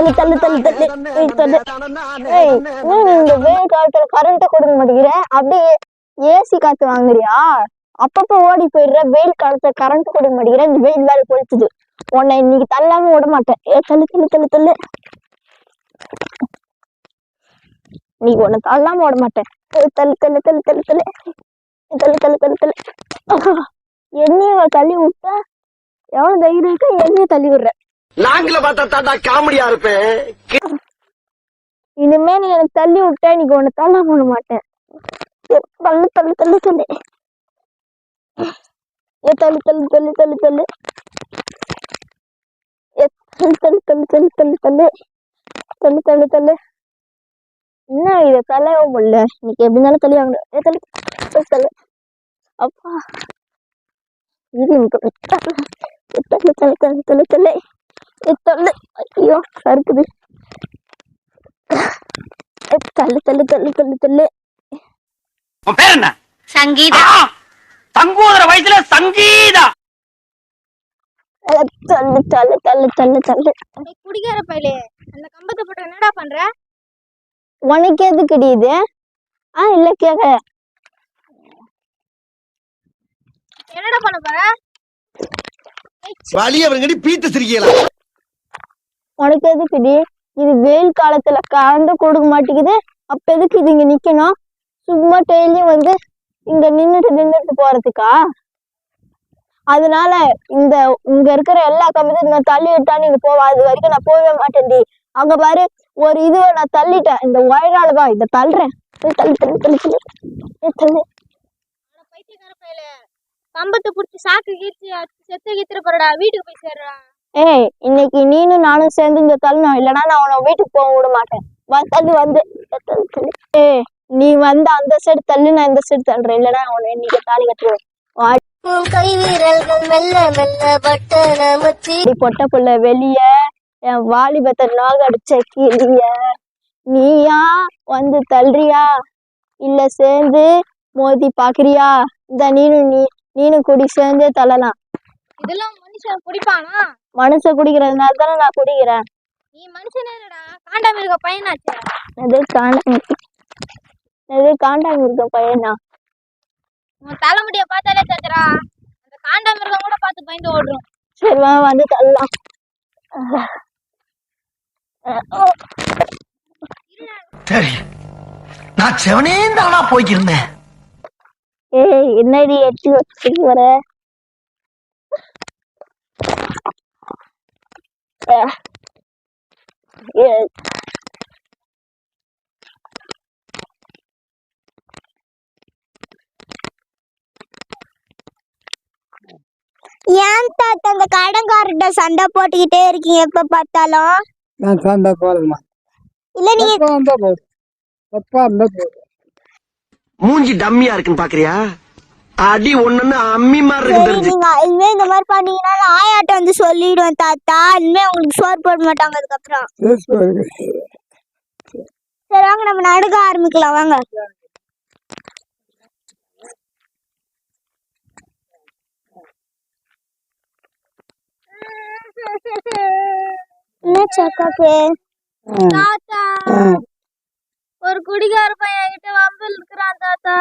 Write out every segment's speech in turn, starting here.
தள்ளு தள்ளு தள்ளு தள்ளு தள்ளு ஏய் இந்த வெயில் காலத்துல கரண்ட் கொடுக்க மாட்டேங்கிற? அப்படியே ஏசி காத்து வாங்குறியா? அப்பப்ப ஓடி போயிடுற வெயில் காலத்துல கரண்ட் கொடுக்க மாட்டேங்கிற? இந்த வெயில் வேற கொளுத்துது உன்னை இன்னைக்கு தள்ளாம விட மாட்டேன். ஏ தள்ளு தள்ளு தள்ளு தள்ளு. நீ உன்னை தள்ளாம விட மாட்டேன். தள்ளு தள்ளு தள்ளு தள்ளு தள்ளு. தள்ளு தள்ளு தள்ளு தள்ளு. என்னைய தள்ளி விட்டா? எவ்வளவு தைரியம் இருக்கா? என்னைய தள்ளி விடுற. நாங்கள பார்த்தா தாண்டா காமெடியா இருப்பேன் இனிமே நீ எனக்கு தள்ளி விட்டா இன்னைக்கு உன்னை தள்ள போட மாட்டேன் தள்ளு தள்ளு தள்ளு தள்ளு ஏ தள்ளு தள்ளு தள்ளு தள்ளு தள்ளு தள்ளு தள்ளு தள்ளு தள்ளு தள்ளு தள்ளு தள்ளு தள்ளு தள்ளு என்ன இதை தள்ளவே முடியல இன்னைக்கு எப்படி இருந்தாலும் தள்ளி வாங்கணும் ஏ தள்ளு தள்ளு, தள்ளு அப்பா இது எனக்கு தள்ளு தள்ளு தள்ளு தள்ளு தள்ளு தள்ளு. ஐயோ சறுக்குது. தள்ளு தள்ளு தள்ளு தள்ளு தள்ளு. உன் பேர் என்ன? சங்கீதா! தங்கூதர வயசுல சங்கீதா. தள்ளு தள்ளு தள்ளு தள்ளு தள்ளு. டேய் குடிக்கார பயலே. அந்த கம்பத்தை போட்டு என்னடா பண்ற? உனக்கு எதுக்குடி இது? ஆ இல்ல கேக்க என்னடா பண்ண போற? வலி அவங்கடி பீத்து சிரிக்கலாம் உனக்கு எதுக்குடி இது வெயில் காலத்துல கரண்ட் கொடுக்க மாட்டேங்குது. அப்ப எதுக்கு இது இங்க நிக்கணும்? சும்மா டெய்லியும் வந்து இங்க நின்றுட்டு நின்றுட்டு போறதுக்கா? அதனால இந்த இங்க இருக்கிற எல்லா கம்பத்தையும் நான் தள்ளி விட்டா நீங்க போவா. அது வரைக்கும் நான் போகவே மாட்டேன்டி அங்க பாரு ஒரு இதுவை நான் தள்ளிட்டேன். இந்த ஒயரால தான் இதை தள்ளுறேன். தள்ளி தள்ளி தள்ளி தள்ளி. தள்ளு. கம்பத்தை பிடிச்சி சாக்கு கீழ்ச்சி செத்து கீத்துற போறடா. வீட்டுக்கு போய் சேர்றா. ஏய் இன்னைக்கு நீனும் நானும் சேர்ந்து இந்த தள்ளணும். இல்லைன்னா நான் உன்னை வீட்டுக்கு போக விட மாட்டேன். வா தள்ளு வந்து. ஏய் நீ வந்து அந்த சைடு தள்ளு நான் இந்த சைடு தள்ளுறேன். இல்லைன்னா உன்னை இன்னைக்கு தாலி உன் கை வீரல்கள் மெல்ல மெல்ல பட்டன மச்சி பொட்ட புள்ள வெளிய. என் வாலிபத்தை நாக அடிச்ச கிளிய நீயா வந்து தள்ளுறியா? இல்ல சேர்ந்து மோதி பாக்குறியா? இந்த நீனும் நீ நீனும் குடி சேர்ந்தே தள்ளலாம். இதெல்லாம் மனுஷன் குடிப்பானா? மனுஷ குடிக்கிறதுனால தானே நான் குடிக்கிறேன். நீ மனுஷனே இல்லடா காண்டாம இருக்க பையனாச்சே. அது காண்டாம அது காண்டாம இருக்க பையனா. உன் தலைமுடிய பார்த்தாலே தெரிஞ்சிடா அந்த காண்டாம இருக்க கூட பார்த்து பயந்து ஓடுறோம். சரி வா வந்து தள்ளலாம். சரி நான் செவனே தானா போய்க்கிருந்தேன். ஏய் என்னடி எட்டி வச்சு வர? அஹ். ஏய், ஏன் தாத்தா அந்த கடன்காரர்கிட்ட சண்டை போட்டுக்கிட்டே இருக்கீங்க? எப்ப பார்த்தாலும்? நான் சண்டை போடணுமா இல்ல நீங்க எப்போ வந்தா போதும்? எப்போ இருந்தா போதும்? மூஞ்சி டம்மியா இருக்குன்னு பாக்குறியா? அடி ஒண்ணுன்னு அம்மி மாதிரி இருக்கு சரி இனிமே இந்த மாதிரி பண்ணீங்கன்னா நான் ஆயாட்ட வந்து சொல்லிடுவேன் தாத்தா. இனிமே உங்களுக்கு சோறு போட மாட்டாங்க அதுக்கப்புறம். சரி வாங்க நம்ம நடுக்க ஆரம்பிக்கலாம் வாங்க. என்ன சக்காக்கு தாத்தா. ஒரு குடிகார பையன் கிட்ட வம்பு இருக்கிறான் தாத்தா.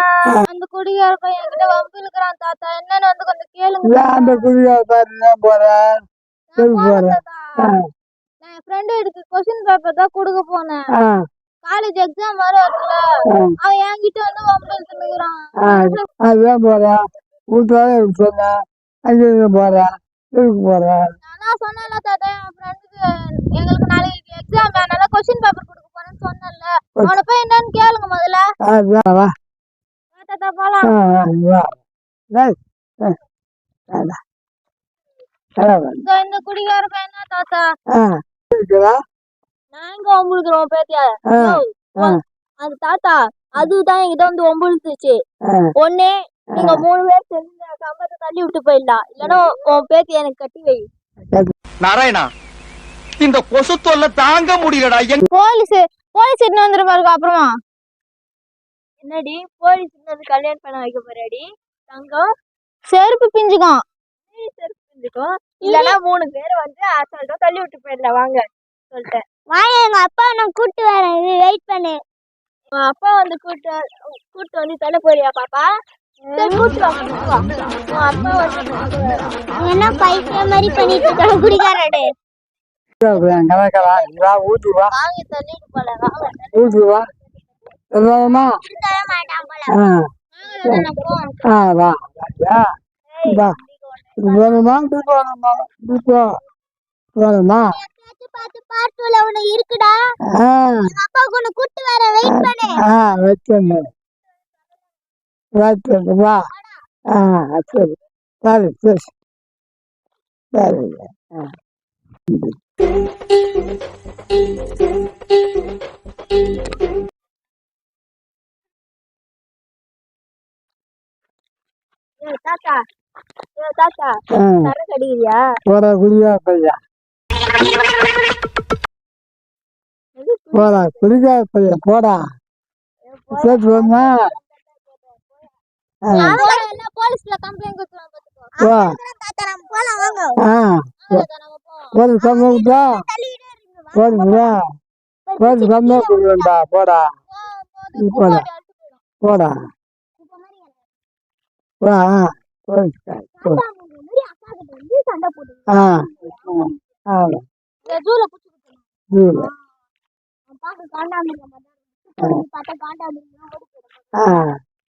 அந்த குடிகார பையன் கிட்ட வம்பு இருக்கிறான் தாத்தா. என்னன்னு வந்து கொஞ்சம் கேளுங்க அந்த குடிகாரத்தாரி தான் போறேன் நான் என் ஃப்ரெண்டு எடுத்து கொஸ்டின் பேப்பர் தான் கொடுக்க போனேன். காலேஜ் எக்ஸாம் வர வருதுல அவன் என்கிட்ட வந்து வம்பு எடுத்துக்கிறான் ஆ அதுதான் போறேன் வீட்டுல சொன்னேன் அங்கே போறேன் இதுக்கு போறேன் நானா சொன்னேன்ல தாத்தா என் ஃப்ரெண்டுக்கு எங்களுக்கு நாளைக்கு எக்ஸாம் அதனால கொஸ்டின் பேப்பர் சொன்னேன்ல. அவனை போய் என்னன்னு கேளுங்க முதல்ல. வா தாத்தா போலாம். வா இந்த குடிகார பையன் தாத்தா. எங்க ஒம்புழுக்கிறோம் பேத்தியா. அது தாத்தா அதுதான் என்கிட்ட வந்து ஒம்புழுத்துச்சு ஒண்ணே நீங்க மூணு பேர் சேர்ந்து கம்பத்தை தள்ளி விட்டு போயிடலாம் இல்லைன்னா உன் பேத்தி எனக்கு கட்டி வை. நாராயணா இந்த கொசு தொல்லை தாங்க முடியலடா. என் போலீஸ் போலீஸ் இன்னும் வந்துருப்பாருக்கா அப்புறமா. என்னடி? போலீஸ் வந்து கல்யாணம் பண்ண வைக்க போறாடி தங்கம்? செருப்பு பிஞ்சுக்கும். செருப்பு செஞ்சுக்கோ இல்லைன்னா மூணு பேர் வந்து அசால்ட்டா தள்ளி விட்டு போயிடலாம். வாங்க சொல்லிட்டேன். வாங்க எங்க அப்பா நான் கூட்டு வரேன் வெயிட் பண்ணு. உன் அப்பா வந்து கூட்டு கூட்டு வந்து சொல்ல போறியா பாப்பா? என்ன பைத்தியம் மாதிரி பண்ணிட்டு இருக்காங்க கலக்கலா வா ஊட்டு வா வாங்கி வா ஆ ஆ வா வா வேணுமா வேணுமா வேணுமா பார்த்துல உன இருக்குடா ஆ அப்பாவுக்கு கூட்டு வர வெயிட் பண்ணு ஆ வச்சுங்க வச்சுங்க வா ஆ சரி சரி சரி சரி ஆ தாத்தா. தாத்தா. சரக்கு அடிக்கிறியா போடா குடியா பையா. போடா குடிக்கா பையா போடா. சேர்த்து வேணுமா? ஆ. எல்லாம் போலீஸ்ல கம்ப்ளைண்ட் கொடுத்துருவாங்க பாத்துக்கோ. வா தாத்தா நம்ம போலாம் வாங்க. தாத்தா நம்ம போவோம் போடு. இருக்கீங்க போடு. போடு. சமைக்கிட்டா போடா போடா. போடா வா போடு ஆ ஆ ஜூல ஆ.